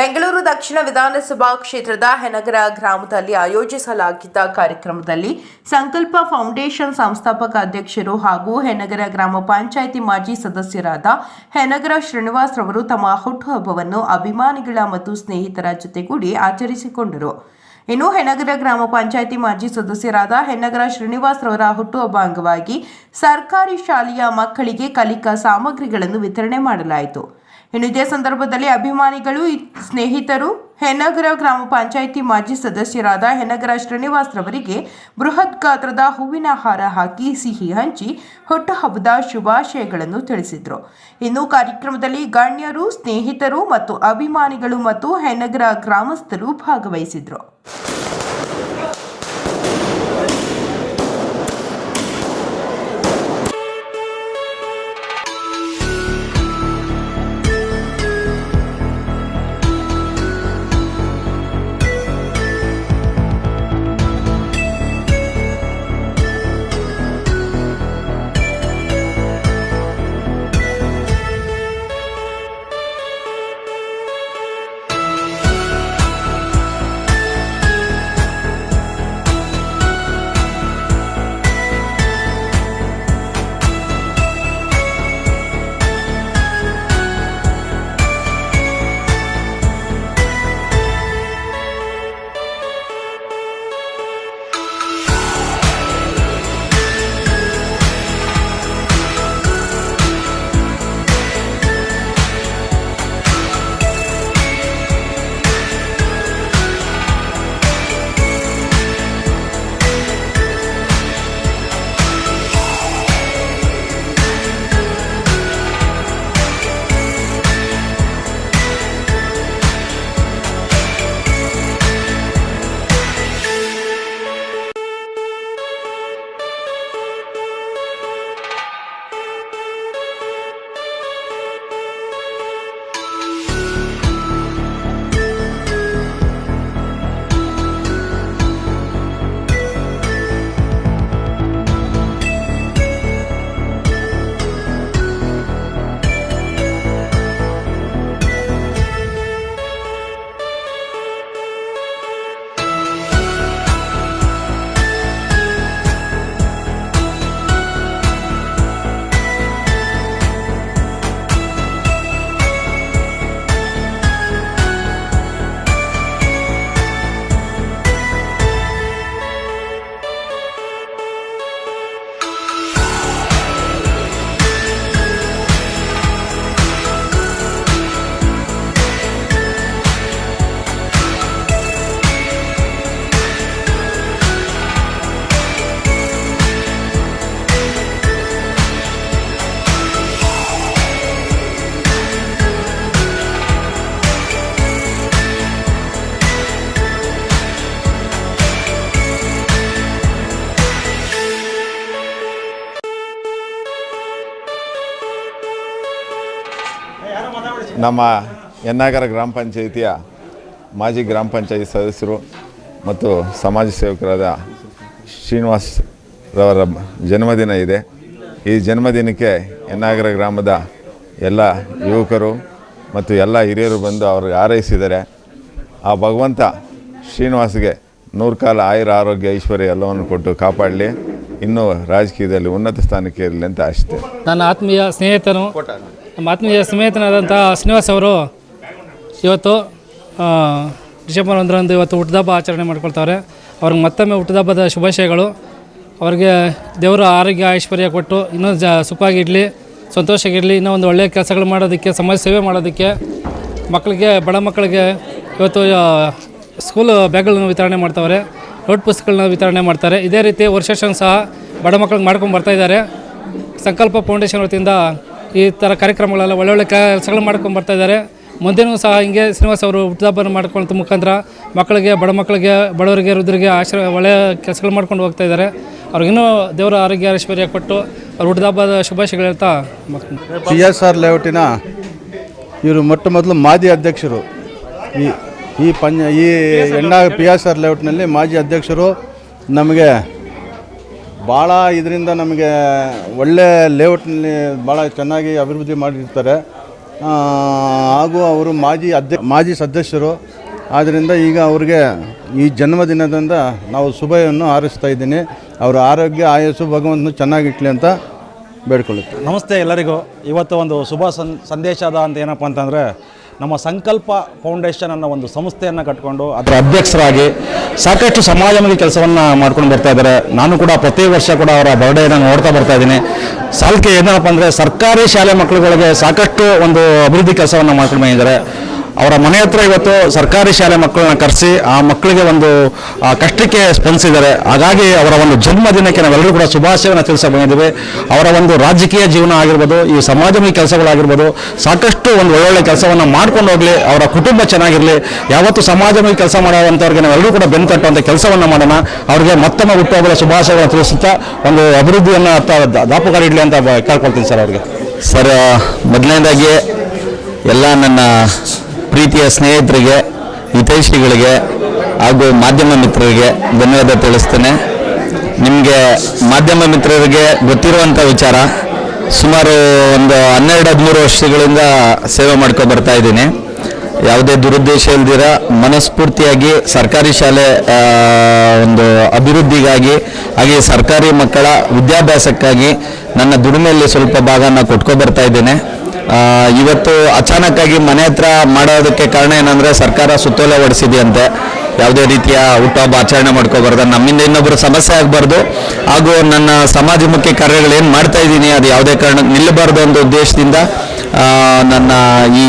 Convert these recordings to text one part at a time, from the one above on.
ಬೆಂಗಳೂರು ದಕ್ಷಿಣ ವಿಧಾನಸಭಾ ಕ್ಷೇತ್ರದ ಹೆನಗರ ಗ್ರಾಮದಲ್ಲಿ ಆಯೋಜಿಸಲಾಗಿದ್ದ ಕಾರ್ಯಕ್ರಮದಲ್ಲಿ ಸಂಕಲ್ಪ ಫೌಂಡೇಶನ್ ಸಂಸ್ಥಾಪಕ ಅಧ್ಯಕ್ಷರು ಹಾಗೂ ಹೆನಗರ ಗ್ರಾಮ ಪಂಚಾಯಿತಿ ಮಾಜಿ ಸದಸ್ಯರಾದ ಹೆನಗರ ಶ್ರೀನಿವಾಸ್ ರವರು ತಮ್ಮ ಹುಟ್ಟುಹಬ್ಬವನ್ನು ಅಭಿಮಾನಿಗಳ ಮತ್ತು ಸ್ನೇಹಿತರ ಜೊತೆಗೂಡಿ ಆಚರಿಸಿಕೊಂಡರು. ಇನ್ನು ಹೆನಗರ ಗ್ರಾಮ ಪಂಚಾಯಿತಿ ಮಾಜಿ ಸದಸ್ಯರಾದ ಹೆನಗರ ಶ್ರೀನಿವಾಸ್ ರವರ ಹುಟ್ಟುಹಬ್ಬ ಅಂಗವಾಗಿ ಸರ್ಕಾರಿ ಶಾಲೆಯ ಮಕ್ಕಳಿಗೆ ಕಲಿಕಾ ಸಾಮಗ್ರಿಗಳನ್ನು ವಿತರಣೆ ಮಾಡಲಾಯಿತು. ಇನ್ನು ಇದೇ ಸಂದರ್ಭದಲ್ಲಿ ಅಭಿಮಾನಿಗಳು ಸ್ನೇಹಿತರು ಹೆನಗರ ಗ್ರಾಮ ಪಂಚಾಯಿತಿ ಮಾಜಿ ಸದಸ್ಯರಾದ ಹೆನಗರ ಶ್ರೀನಿವಾಸ್ ರವರಿಗೆ ಬೃಹತ್ ಗಾತ್ರದ ಹೂವಿನ ಹಾರ ಹಾಕಿ ಸಿಹಿ ಹಂಚಿ ಹುಟ್ಟುಹಬ್ಬದ ಶುಭಾಶಯಗಳನ್ನು ತಿಳಿಸಿದರು. ಇನ್ನು ಕಾರ್ಯಕ್ರಮದಲ್ಲಿ ಗಣ್ಯರು, ಸ್ನೇಹಿತರು ಮತ್ತು ಅಭಿಮಾನಿಗಳು ಮತ್ತು ಹೆನಗರ ಗ್ರಾಮಸ್ಥರು ಭಾಗವಹಿಸಿದ್ರು. ನಮ್ಮ ಎನ್ನಾಗರ ಗ್ರಾಮ ಪಂಚಾಯಿತಿಯ ಮಾಜಿ ಗ್ರಾಮ ಪಂಚಾಯತಿ ಸದಸ್ಯರು ಮತ್ತು ಸಮಾಜ ಸೇವಕರಾದ ಶ್ರೀನಿವಾಸ್ ರವರ ಜನ್ಮದಿನ ಇದೆ. ಈ ಜನ್ಮದಿನಕ್ಕೆ ಎನ್ನಾಗರ ಗ್ರಾಮದ ಎಲ್ಲ ಯುವಕರು ಮತ್ತು ಎಲ್ಲ ಹಿರಿಯರು ಬಂದು ಅವ್ರಿಗೆ ಹಾರೈಸಿದ್ದಾರೆ ಆ ಭಗವಂತ ಶ್ರೀನಿವಾಸ್ಗೆ ನೂರು ಕಾಲ ಆಯುರ ಆರೋಗ್ಯ, ಐಶ್ವರ್ಯ ಎಲ್ಲವನ್ನು ಕೊಟ್ಟು ಕಾಪಾಡಲಿ. ಇನ್ನೂ ರಾಜಕೀಯದಲ್ಲಿ ಉನ್ನತ ಸ್ಥಾನಕ್ಕೆ ಇರಲಿ ಅಂತ ಆಶಿಸ್ತೇನೆ. ನನ್ನ ಆತ್ಮೀಯ ಸ್ನೇಹಿತನು ನಮ್ಮ ಆತ್ಮೀಯ ಸ್ನೇಹಿತನಾದಂಥ ಶ್ರೀನಿವಾಸ್ ಅವರು ಇವತ್ತು ಡಿಸೆಂಬರ್ ಒಂದರಂದು ಇವತ್ತು ಹುಟ್ಟದಬ್ಬ ಆಚರಣೆ ಮಾಡ್ಕೊಳ್ತಾರೆ. ಅವ್ರಿಗೆ ಮತ್ತೊಮ್ಮೆ ಹುಟ್ಟದಬ್ಬದ ಶುಭಾಶಯಗಳು. ಅವ್ರಿಗೆ ದೇವರು ಆರೋಗ್ಯ, ಐಶ್ವರ್ಯ ಕೊಟ್ಟು ಇನ್ನೂ ಜ, ಸುಖವಾಗಿರಲಿ, ಸಂತೋಷವಾಗಿರಲಿ, ಇನ್ನೂ ಒಂದು ಒಳ್ಳೆಯ ಕೆಲಸಗಳು ಮಾಡೋದಕ್ಕೆ, ಸಮಾಜ ಸೇವೆ ಮಾಡೋದಕ್ಕೆ, ಮಕ್ಕಳಿಗೆ, ಬಡ ಮಕ್ಕಳಿಗೆ ಇವತ್ತು ಸ್ಕೂಲ್ ಬ್ಯಾಗ್ಗಳನ್ನು ವಿತರಣೆ ಮಾಡ್ತಾವ್ರೆ. ನೋಟ್ ಪುಸ್ತಕಗಳನ್ನ ವಿತರಣೆ ಮಾಡ್ತಾರೆ. ಇದೇ ರೀತಿ ವರ್ಷ ಸಹ ಬಡ ಮಕ್ಕಳಿಗೆ ಮಾಡ್ಕೊಂಡು ಬರ್ತಾಯಿದ್ದಾರೆ ಸಂಕಲ್ಪ ಫೌಂಡೇಶನ್ ವತಿಯಿಂದ ಈ ಥರ ಕಾರ್ಯಕ್ರಮಗಳೆಲ್ಲ ಒಳ್ಳೊಳ್ಳೆ ಕೆಲಸಗಳು ಮಾಡ್ಕೊಂಡು ಬರ್ತಾ ಇದ್ದಾರೆ. ಮುಂದೆನೂ ಸಹ ಹಿಂಗೆ ಶ್ರೀನಿವಾಸ್ ಅವರು ಹುಟ್ಟದಬ್ಬನ ಮಾಡ್ಕೊಳ್ತ ಮುಖಾಂತರ ಮಕ್ಕಳಿಗೆ, ಬಡ ಮಕ್ಕಳಿಗೆ, ಬಡವರಿಗೆ, ವೃದ್ಧರಿಗೆ ಆಶ್ರಯ ಒಳ್ಳೆಯ ಕೆಲಸಗಳು ಮಾಡ್ಕೊಂಡು ಹೋಗ್ತಾ ಇದ್ದಾರೆ. ಅವ್ರಿಗಿನ್ನೂ ದೇವರ ಆರೋಗ್ಯ ಐಶ್ವರ್ಯ ಕೊಟ್ಟು ಅವ್ರ ಹುಟ್ಟಿದಬ್ಬದ ಶುಭಾಶಯಗಳು ಹೇಳ್ತಾ ಸಿ ಎಸ್ ಆರ್ ಲೇಔಟಿನ ಇವರು ಮೊಟ್ಟ ಮೊದಲು ಮಾಜಿ ಅಧ್ಯಕ್ಷರು. ಈ ಈ ಪಂಜ, ಈ ಎಣ್ಣ ಪಿ ಎಸ್ ಆರ್ ಲೇಔಟ್ನಲ್ಲಿ ಮಾಜಿ ಅಧ್ಯಕ್ಷರು ನಮಗೆ ಭಾಳ ಇದರಿಂದ ನಮಗೆ ಒಳ್ಳೆ ಲೇಔಟ್ನಲ್ಲಿ ಭಾಳ ಚೆನ್ನಾಗಿ ಅಭಿವೃದ್ಧಿ ಮಾಡಿರ್ತಾರೆ. ಹಾಗೂ ಅವರು ಮಾಜಿ ಅಧ್ಯ ಮಾಜಿ ಸದಸ್ಯರು. ಆದ್ದರಿಂದ ಈಗ ಅವ್ರಿಗೆ ಈ ಜನ್ಮದಿನದಿಂದ ನಾವು ಶುಭವನ್ನು ಹಾರೈಸ್ತಾ ಇದ್ದೀನಿ. ಅವರ ಆರೋಗ್ಯ, ಆಯಸ್ಸು, ಭಗವಂತನು ಚೆನ್ನಾಗಿಟ್ಲಿ ಅಂತ ಬೇಡ್ಕೊಳ್ಳುತ್ತೆ ನಮಸ್ತೆ ಎಲ್ಲರಿಗೂ. ಇವತ್ತು ಒಂದು ಶುಭ ಸಂದೇಶ ಸಂದೇಶದ ಅಂತ ಏನಪ್ಪ ಅಂತಂದರೆ, ನಮ್ಮ ಸಂಕಲ್ಪ ಫೌಂಡೇಶನ್ ಅನ್ನೋ ಒಂದು ಸಂಸ್ಥೆಯನ್ನು ಕಟ್ಕೊಂಡು ಅದರ ಅಧ್ಯಕ್ಷರಾಗಿ ಸಾಕಷ್ಟು ಸಮಾಜಮುಖಿ ಕೆಲಸವನ್ನು ಮಾಡ್ಕೊಂಡು ಬರ್ತಾ ಇದ್ದಾರೆ. ನಾನು ಕೂಡ ಪ್ರತಿ ವರ್ಷ ಕೂಡ ಅವರ ಬರ್ಡೇನ ನೋಡ್ತಾ ಬರ್ತಾ ಇದ್ದೀನಿ. ಸಾಲ್ಕೆ ಏನಪ್ಪ ಅಂದರೆ ಸರ್ಕಾರಿ ಶಾಲೆ ಮಕ್ಕಳುಗಳಿಗೆ ಸಾಕಷ್ಟು ಒಂದು ಅಭಿವೃದ್ಧಿ ಕೆಲಸವನ್ನು ಮಾಡ್ಕೊಂಡು ಬಂದಿದ್ದಾರೆ. ಅವರ ಮನೆ ಹತ್ರ ಇವತ್ತು ಸರ್ಕಾರಿ ಶಾಲೆ ಮಕ್ಕಳನ್ನ ಕರೆಸಿ ಆ ಮಕ್ಕಳಿಗೆ ಒಂದು ಕಷ್ಟಕ್ಕೆ ಸ್ಪಂದಿಸಿದ್ದಾರೆ. ಹಾಗಾಗಿ ಅವರ ಒಂದು ಜನ್ಮದಿನಕ್ಕೆ ನಾವೆಲ್ಲರೂ ಕೂಡ ಶುಭಾಶಯವನ್ನು ತಿಳಿಸ ಬಂದಿದ್ದೇವೆ. ಅವರ ಒಂದು ರಾಜಕೀಯ ಜೀವನ ಆಗಿರ್ಬೋದು, ಈ ಸಮಾಜಮುಖಿ ಕೆಲಸಗಳಾಗಿರ್ಬೋದು, ಸಾಕಷ್ಟು ಒಂದು ಒಳ್ಳೊಳ್ಳೆ ಕೆಲಸವನ್ನು ಮಾಡ್ಕೊಂಡು ಹೋಗಲಿ, ಅವರ ಕುಟುಂಬ ಚೆನ್ನಾಗಿರಲಿ, ಯಾವತ್ತು ಸಮಾಜಮುಖಿ ಕೆಲಸ ಮಾಡುವಂಥವ್ರಿಗೆ ನಾವೆಲ್ಲರೂ ಕೂಡ ಬೆನ್ ತಟ್ಟುವಂಥ ಕೆಲಸವನ್ನು ಮಾಡೋಣ. ಅವರಿಗೆ ಮತ್ತೊಮ್ಮೆ ಹುಟ್ಟುಹಬ್ಬದ ಶುಭಾಶಯವನ್ನು ತಿಳಿಸುತ್ತಾ ಒಂದು ಅಭಿವೃದ್ಧಿಯನ್ನು ದಾಪುಗಾರಿಡಲಿ ಅಂತ ಕೇಳ್ಕೊಳ್ತೀನಿ ಸರ್ ಅವ್ರಿಗೆ. ಸರ್ ಮೊದಲನೇದಾಗಿ ಎಲ್ಲ ನನ್ನ ಪ್ರೀತಿಯ ಸ್ನೇಹಿತರಿಗೆ, ಹಿತೈಷಿಗಳಿಗೆ ಹಾಗೂ ಮಾಧ್ಯಮ ಮಿತ್ರರಿಗೆ ಧನ್ಯವಾದ ತಿಳಿಸ್ತೇನೆ. ನಿಮಗೆ ಮಾಧ್ಯಮ ಮಿತ್ರರಿಗೆ ಗೊತ್ತಿರುವಂಥ ವಿಚಾರ, ಸುಮಾರು ಒಂದು ಹನ್ನೆರಡು, ಹದಿಮೂರು ವರ್ಷಗಳಿಂದ ಸೇವೆ ಮಾಡ್ಕೊ ಬರ್ತಾ ಇದ್ದೀನಿ. ಯಾವುದೇ ದುರುದ್ದೇಶ ಇಲ್ದಿರ ಮನಸ್ಫೂರ್ತಿಯಾಗಿ ಸರ್ಕಾರಿ ಶಾಲೆ ಒಂದು ಅಭಿವೃದ್ಧಿಗಾಗಿ, ಹಾಗೆ ಸರ್ಕಾರಿ ಮಕ್ಕಳ ವಿದ್ಯಾಭ್ಯಾಸಕ್ಕಾಗಿ ನನ್ನ ದುಡಿಮೆಯಲ್ಲಿ ಸ್ವಲ್ಪ ಭಾಗನ ಕೊಟ್ಕೊ ಬರ್ತಾ ಇದ್ದೇನೆ. ಇವತ್ತು ಅಚಾನಕ್ಕಾಗಿ ಮನೆ ಹತ್ರ ಮಾಡೋದಕ್ಕೆ ಕಾರಣ ಏನಂದರೆ ಸರ್ಕಾರ ಸುತ್ತೋಲೆ ಹೊಡಿಸಿದೆಯಂತೆ ಯಾವುದೇ ರೀತಿಯ ಹುಟ್ಟುಹಬ್ಬ ಆಚರಣೆ ಮಾಡ್ಕೋಬಾರ್ದು. ನಮ್ಮಿಂದ ಇನ್ನೊಬ್ಬರು ಸಮಸ್ಯೆ ಆಗಬಾರ್ದು. ಹಾಗೂ ನನ್ನ ಸಮಾಜಮುಖಿ ಕಾರ್ಯಗಳೇನು ಮಾಡ್ತಾ ಇದ್ದೀನಿ, ಅದು ಯಾವುದೇ ಕಾರಣಕ್ಕೆ ನಿಲ್ಲಬಾರ್ದು ಅಂತ ಉದ್ದೇಶದಿಂದ ನನ್ನ ಈ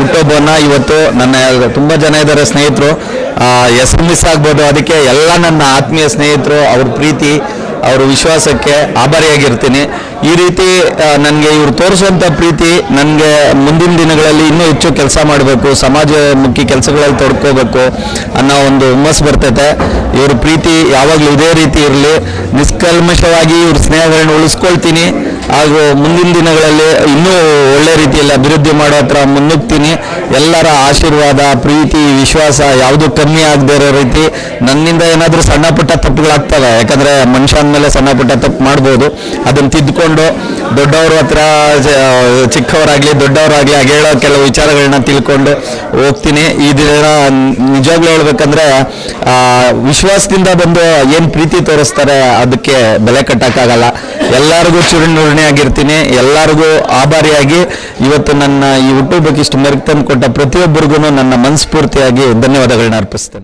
ಹುಟ್ಟುಹಬ್ಬವನ್ನು ಇವತ್ತು ನನ್ನ ತುಂಬ ಜನ ಇದ್ದಾರೆ ಸ್ನೇಹಿತರು. ಹೆಸರು ಮಿಸ್ ಆಗ್ಬೋದು. ಅದಕ್ಕೆ ಎಲ್ಲ ನನ್ನ ಆತ್ಮೀಯ ಸ್ನೇಹಿತರು, ಅವ್ರ ಪ್ರೀತಿ ಅವ್ರ ವಿಶ್ವಾಸಕ್ಕೆ ಆಭಾರಿಯಾಗಿರ್ತೀನಿ. ಈ ರೀತಿ ನನಗೆ ಇವ್ರು ತೋರಿಸುವಂಥ ಪ್ರೀತಿ ನನಗೆ ಮುಂದಿನ ದಿನಗಳಲ್ಲಿ ಇನ್ನೂ ಹೆಚ್ಚು ಕೆಲಸ ಮಾಡಬೇಕು, ಸಮಾಜಮುಖಿ ಕೆಲಸಗಳಲ್ಲಿ ತೊಡ್ಕೋಬೇಕು ಅನ್ನೋ ಒಂದು ಹುಮ್ಮಸ್ಸು ಬರ್ತೈತೆ. ಇವ್ರ ಪ್ರೀತಿ ಯಾವಾಗಲೂ ಇದೇ ರೀತಿ ಇರಲಿ. ನಿಷ್ಕಲ್ಮಶವಾಗಿ ಇವ್ರ ಸ್ನೇಹಗಳನ್ನ ಉಳಿಸ್ಕೊಳ್ತೀನಿ. ಹಾಗೂ ಮುಂದಿನ ದಿನಗಳಲ್ಲಿ ಇನ್ನೂ ಒಳ್ಳೆ ರೀತಿಯಲ್ಲಿ ಅಭಿವೃದ್ಧಿ ಮಾಡೋ ಹತ್ರ ಮುನ್ನುಗ್ತೀನಿ. ಎಲ್ಲರ ಆಶೀರ್ವಾದ, ಪ್ರೀತಿ, ವಿಶ್ವಾಸ ಯಾವುದು ಕಮ್ಮಿ ಆಗದೇ ಇರೋ ರೀತಿ ನನ್ನಿಂದ ಏನಾದರೂ ಸಣ್ಣ ಪುಟ್ಟ ತಪ್ಪುಗಳಾಗ್ತವೆ. ಯಾಕಂದರೆ ಮನುಷ್ಯ ಅಂದಮೇಲೆ ಸಣ್ಣ ಪುಟ್ಟ ತಪ್ಪು ಮಾಡ್ಬೋದು. ಅದನ್ನು ತಿದ್ದುಕೊಂಡು ದೊಡ್ಡವ್ರ ಹತ್ರ ಚಿಕ್ಕವರಾಗಲಿ, ದೊಡ್ಡವರಾಗಲಿ ಹೇಳೋ ಕೆಲವು ವಿಚಾರಗಳನ್ನ ತಿಳ್ಕೊಂಡು ಹೋಗ್ತೀನಿ. ಈ ದಿನ ನಿಜವಾಗ್ಲೂ ಹೇಳ್ಬೇಕಂದ್ರೆ ವಿಶ್ವಾಸದಿಂದ ಬಂದು ಏನು ಪ್ರೀತಿ ತೋರಿಸ್ತಾರೆ ಅದಕ್ಕೆ ಬೆಲೆ ಕಟ್ಟಕ್ಕಾಗಲ್ಲ. ಎಲ್ಲರಿಗೂ ಚುರುಣುರುಣಿ ಆಗಿರ್ತೀನಿ ಎಲ್ಲರಿಗೂ ಆಭಾರಿಯಾಗಿ ಇವತ್ತು ನನ್ನ ಈ ಹುಟ್ಟುಹಬ್ಬಕ್ಕೆ ಇಷ್ಟು ಮೆರುಕು ತಂದು ಕೊಟ್ಟ ಪ್ರತಿಯೊಬ್ಬರಿಗೂ ನನ್ನ ಮನಸ್ಫೂರ್ತಿಯಾಗಿ ಧನ್ಯವಾದಗಳನ್ನ ಅರ್ಪಿಸ್ತೇನೆ.